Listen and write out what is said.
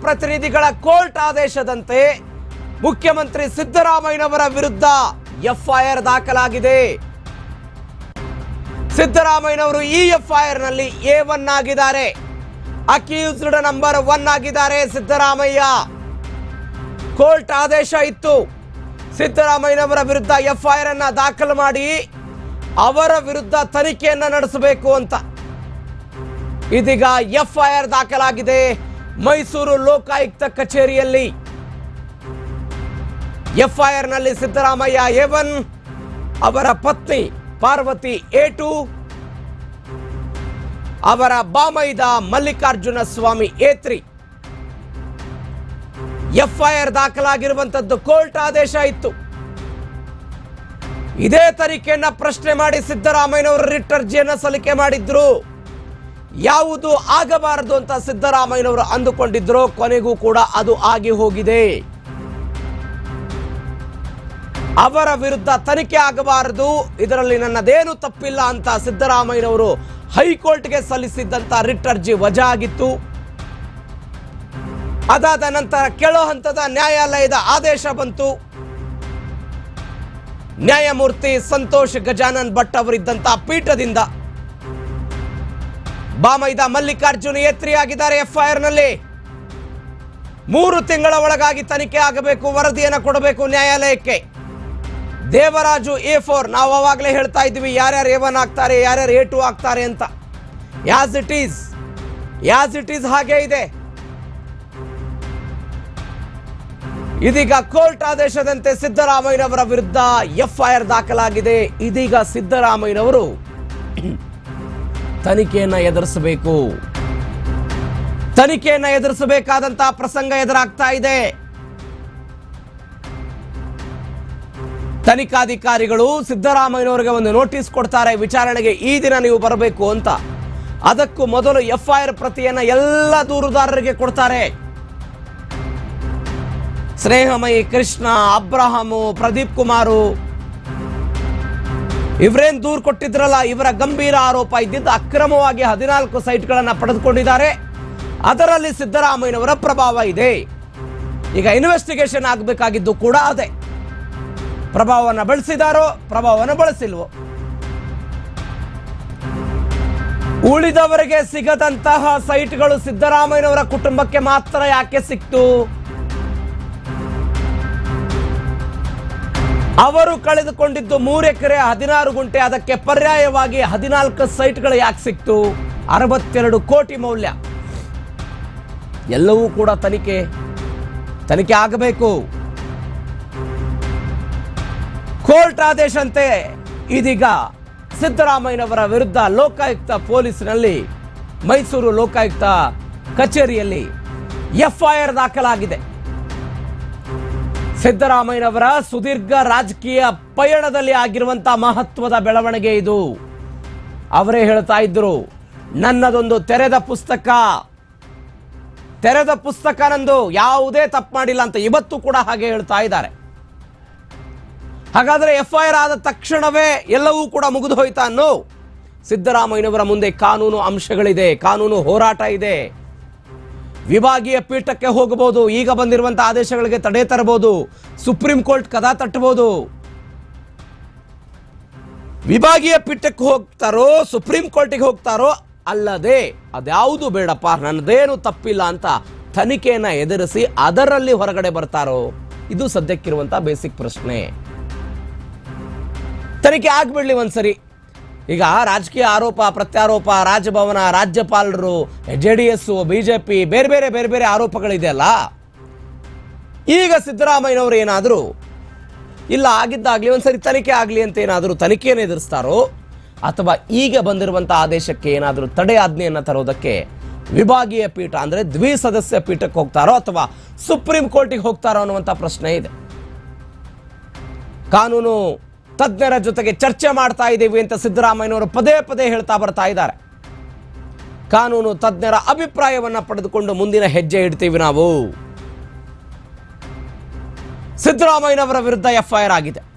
ಪ್ರತಿನಿಧಿಗಳ ಕೋರ್ಟ್ ಆದೇಶದಂತೆ ಮುಖ್ಯಮಂತ್ರಿ ಸಿದ್ದರಾಮಯ್ಯನವರ ವಿರುದ್ಧ ಎಫ್ಐಆರ್ ದಾಖಲಾಗಿದೆ. ಸಿದ್ದರಾಮಯ್ಯನವರು ಈ ಎಫ್ಐಆರ್ನಲ್ಲಿ ಎ ಒನ್ ಆಗಿದ್ದಾರೆ. ಅಕ್ಯೂಸ್ಡ್ ನಂಬರ್ ಒನ್ ಆಗಿದ್ದಾರೆ ಸಿದ್ದರಾಮಯ್ಯ. ಕೋರ್ಟ್ ಆದೇಶ ಇತ್ತು. ಸಿದ್ದರಾಮಯ್ಯನವರ ವಿರುದ್ಧ ಎಫ್ಐಆರ್ ಅನ್ನ ದಾಖಲು ಮಾಡಿ ಅವರ ವಿರುದ್ಧ ತನಿಖೆಯನ್ನ ನಡೆಸಬೇಕು ಅಂತ. ಇದೀಗ ಎಫ್ಐಆರ್ ದಾಖಲಾಗಿದೆ. ಮೈಸೂರು ಲೋಕಾಯುಕ್ತ ಕಚೇರಿಯಲ್ಲಿ ಎಫ್ಐಆರ್ನಲ್ಲಿ ಸಿದ್ದರಾಮಯ್ಯ ಎ ಅವರ ಪತ್ನಿ ಪಾರ್ವತಿ ಎ ಟು ಅವರ ಬಾಮೈದ Mallikarjuna Swamy A three FIR ದಾಖಲಾಗಿರುವಂತದ್ದು court ಆದೇಶ ಇತ್ತು. ಇದೇ ತನಿಖೆಯನ್ನ ಪ್ರಶ್ನೆ ಮಾಡಿ ಸಿದ್ದರಾಮಯ್ಯನವರು ರಿಟ್ ಅರ್ಜಿಯನ್ನು ಸಲ್ಲಿಕೆ ಮಾಡಿದ್ರು. ಯಾವುದು ಆಗಬಾರದು ಅಂತ ಸಿದ್ದರಾಮಯ್ಯನವರು ಅಂದುಕೊಂಡಿದ್ರು ಕೊನೆಗೂ ಕೂಡ ಅದು ಆಗಿ ಹೋಗಿದೆ. ಅವರ ವಿರುದ್ಧ ತನಿಖೆ ಆಗಬಾರದು, ಇದರಲ್ಲಿ ನನ್ನದೇನು ತಪ್ಪಿಲ್ಲ ಅಂತ ಸಿದ್ದರಾಮಯ್ಯನವರು ಹೈಕೋರ್ಟ್ಗೆ ಸಲ್ಲಿಸಿದ್ದಂತ ರಿಟ್ ಅರ್ಜಿ ವಜಾ ಆಗಿತ್ತು ಅದಾದ ನಂತರ ಕೆಳೋ ಹಂತದ ನ್ಯಾಯಾಲಯದ ಆದೇಶ ಬಂತು. ನ್ಯಾಯಮೂರ್ತಿ ಸಂತೋಷ್ ಗಜಾನನ್ ಭಟ್ ಅವರಿದ್ದಂಥ ಪೀಠದಿಂದ ಬಾಮೈದ ಮಲ್ಲಿಕಾರ್ಜುನ್ ಎಫ್ಐಆರ್ನಲ್ಲಿ ಮೂರು ತಿಂಗಳ ಒಳಗಾಗಿ ತನಿಖೆ ಆಗಬೇಕು, ವರದಿಯನ್ನು ಕೊಡಬೇಕು ನ್ಯಾಯಾಲಯಕ್ಕೆ. ದೇವರಾಜು ಎ ಫೋರ್, ನಾವು ಅವಾಗಲೇ ಹೇಳ್ತಾ ಇದ್ವಿ, ಯಾರ್ಯಾರು ಎ ಒನ್ ಆಗ್ತಾರೆ, ಯಾರ್ಯಾರು ಎ ಟು ಆಗ್ತಾರೆ ಅಂತ. As it is as it is ಹಾಗೆ ಇದೆ. ಇದೀಗ ಕೋರ್ಟ್ ಆದೇಶದಂತೆ ಸಿದ್ದರಾಮಯ್ಯನವರ ವಿರುದ್ಧ ಎಫ್ಐಆರ್ ದಾಖಲಾಗಿದೆ. ಇದೀಗ ಸಿದ್ದರಾಮಯ್ಯನವರು ತನಿಖೆಯನ್ನ ಎದುರಿಸಬೇಕು. ತನಿಖೆಯನ್ನು ಎದುರಿಸಬೇಕಾದಂತಹ ಪ್ರಸಂಗ ಎದುರಾಗ್ತಾ ಇದೆ. ತನಿಖಾಧಿಕಾರಿಗಳು ಸಿದ್ದರಾಮಯ್ಯನವರಿಗೆ ಒಂದು ನೋಟಿಸ್ ಕೊಡ್ತಾರೆ, ವಿಚಾರಣೆಗೆ ಈ ದಿನ ನೀವು ಬರಬೇಕು ಅಂತ. ಅದಕ್ಕೂ ಮೊದಲು ಎಫ್ಐಆರ್ ಪ್ರತಿಯನ್ನ ಎಲ್ಲ ದೂರುದಾರರಿಗೆ ಕೊಡ್ತಾರೆ. ಸ್ನೇಹಮಯಿ ಕೃಷ್ಣ, ಅಬ್ರಹಾಮು, ಪ್ರದೀಪ್ ಕುಮಾರು ಇವರೇನ್ ದೂರು ಕೊಟ್ಟಿದ್ರಲ್ಲ, ಇವರ ಗಂಭೀರ ಆರೋಪ ಇದ್ದಿದ್ದು ಅಕ್ರಮವಾಗಿ ಹದಿನಾಲ್ಕು ಸೈಟ್ಗಳನ್ನು ಪಡೆದುಕೊಂಡಿದ್ದಾರೆ. ಅದರಲ್ಲಿ ಸಿದ್ದರಾಮಯ್ಯನವರ ಪ್ರಭಾವ ಇದೆ. ಈಗ ಇನ್ವೆಸ್ಟಿಗೇಷನ್ ಆಗಬೇಕಾಗಿದ್ದು ಕೂಡ ಅದೇ. ಪ್ರಭಾವನ ಬಳಸಿದಾರೋ, ಪ್ರಭಾವನ ಬಳಸಿಲ್ವೋ? ಉಳಿದವರಿಗೆ ಸಿಗದಂತಹ ಸೈಟ್ಗಳು ಸಿದ್ದರಾಮಯ್ಯನವರ ಕುಟುಂಬಕ್ಕೆ ಮಾತ್ರ ಯಾಕೆ ಸಿಕ್ತು? ಅವರು ಕಳೆದುಕೊಂಡಿದ್ದು ಮೂರು ಎಕರೆ ಹದಿನಾರು ಗುಂಟೆ. ಅದಕ್ಕೆ ಪರ್ಯಾಯವಾಗಿ ಹದಿನಾಲ್ಕು ಸೈಟ್ಗಳು ಯಾಕೆ ಸಿಕ್ತು? ಅರವತ್ತೆರಡು ಕೋಟಿ ಮೌಲ್ಯ. ಎಲ್ಲವೂ ಕೂಡ ತನಿಖೆ ತನಿಖೆ ಆಗಬೇಕು. ಕೋರ್ಟ್ ಆದೇಶಂತೆ ಇದೀಗ ಸಿದ್ದರಾಮಯ್ಯನವರ ವಿರುದ್ಧ ಲೋಕಾಯುಕ್ತ ಪೊಲೀಸ್ನಲ್ಲಿ, ಮೈಸೂರು ಲೋಕಾಯುಕ್ತ ಕಚೇರಿಯಲ್ಲಿ ಎಫ್ಐಆರ್ ದಾಖಲಾಗಿದೆ. ಸಿದ್ದರಾಮಯ್ಯನವರ ಸುದೀರ್ಘ ರಾಜಕೀಯ ಪಯಣದಲ್ಲಿ ಆಗಿರುವಂತಹ ಮಹತ್ವದ ಬೆಳವಣಿಗೆ ಇದು. ಅವರೇ ಹೇಳ್ತಾ ಇದ್ರು, ನನ್ನದೊಂದು ತೆರೆದ ಪುಸ್ತಕ ತೆರೆದ ಪುಸ್ತಕ ನಂದು ಯಾವುದೇ ತಪ್ಪು ಮಾಡಿಲ್ಲ ಅಂತ ಇವತ್ತು ಕೂಡ ಹಾಗೆ ಹೇಳ್ತಾ ಇದ್ದಾರೆ. ಹಾಗಾದ್ರೆ ಎಫ್ಐಆರ್ ಆದ ತಕ್ಷಣವೇ ಎಲ್ಲವೂ ಕೂಡ ಮುಗಿದು ಹೋಯ್ತಾ ಅನ್ನೋ ಸಿದ್ದರಾಮಯ್ಯನವರ ಮುಂದೆ ಕಾನೂನು ಅಂಶಗಳಿದೆ, ಕಾನೂನು ಹೋರಾಟ ಇದೆ. ವಿಭಾಗೀಯ ಪೀಠಕ್ಕೆ ಹೋಗಬಹುದು. ಈಗ ಬಂದಿರುವಂತಹ ಆದೇಶಗಳಿಗೆ ತಡೆ ತರಬಹುದು. ಸುಪ್ರೀಂ ಕೋರ್ಟ್ ಕದ ತಟ್ಟಬಹುದು. ವಿಭಾಗೀಯ ಪೀಠಕ್ಕೆ ಹೋಗ್ತಾರೋ, ಸುಪ್ರೀಂ ಕೋರ್ಟಿಗೆ ಹೋಗ್ತಾರೋ ಅಲ್ಲದೆ ಅದ್ಯಾವುದು ಬೇಡಪ್ಪ, ನನ್ನದೇನು ತಪ್ಪಿಲ್ಲ ಅಂತ ತನಿಖೆಯನ್ನ ಎದುರಿಸಿ ಅದರಲ್ಲಿ ಹೊರಗಡೆ ಬರ್ತಾರೋ, ಇದು ಸದ್ಯಕ್ಕಿರುವಂತಹ ಬೇಸಿಕ್ ಪ್ರಶ್ನೆ. ತನಿಖೆ ಆಗ್ಬಿಡ್ಲಿ ಒಂದ್ಸರಿ. ಈಗ ರಾಜಕೀಯ ಆರೋಪ, ಪ್ರತ್ಯಾರೋಪ, ರಾಜಭವನ, ರಾಜ್ಯಪಾಲರು ಜೆ ಡಿ ಎಸ್ ಬಿಜೆಪಿ, ಬೇರೆ ಬೇರೆ ಬೇರೆ ಬೇರೆ ಆರೋಪಗಳಿದೆಯಲ್ಲ ಈಗ ಸಿದ್ದರಾಮಯ್ಯನವರು ಏನಾದರೂ, ಇಲ್ಲ ಆಗಿದ್ದಾಗ್ಲಿ, ಒಂದ್ಸರಿ ತನಿಖೆ ಆಗಲಿ ಅಂತ ಏನಾದರೂ ತನಿಖೆಯನ್ನು ಎದುರಿಸ್ತಾರೋ, ಅಥವಾ ಈಗ ಬಂದಿರುವಂಥ ಆದೇಶಕ್ಕೆ ಏನಾದರೂ ತಡೆ ಆಜ್ಞೆಯನ್ನು ತರೋದಕ್ಕೆ ವಿಭಾಗೀಯ ಪೀಠ, ಅಂದರೆ ದ್ವಿಸದಸ್ಯ ಪೀಠಕ್ಕೆ ಹೋಗ್ತಾರೋ ಅಥವಾ ಸುಪ್ರೀಂ ಕೋರ್ಟಿಗೆ ಹೋಗ್ತಾರೋ ಅನ್ನುವಂಥ ಪ್ರಶ್ನೆ ಇದೆ. ಕಾನೂನು ತಜ್ಞರ ಜೊತೆಗೆ ಚರ್ಚೆ ಮಾಡ್ತಾ ಇದ್ದೀವಿ ಅಂತ ಸಿದ್ದರಾಮಯ್ಯನವರು ಪದೇ ಪದೇ ಹೇಳ್ತಾ ಬರ್ತಾ ಇದ್ದಾರೆ. ಕಾನೂನು ತಜ್ಞರ ಅಭಿಪ್ರಾಯವನ್ನ ಪಡೆದುಕೊಂಡು ಮುಂದಿನ ಹೆಜ್ಜೆ ಇಡ್ತೀವಿ ನಾವು. ಸಿದ್ದರಾಮಯ್ಯನವರ ವಿರುದ್ಧ ಎಫ್ಐಆರ್ ಆಗಿದೆ.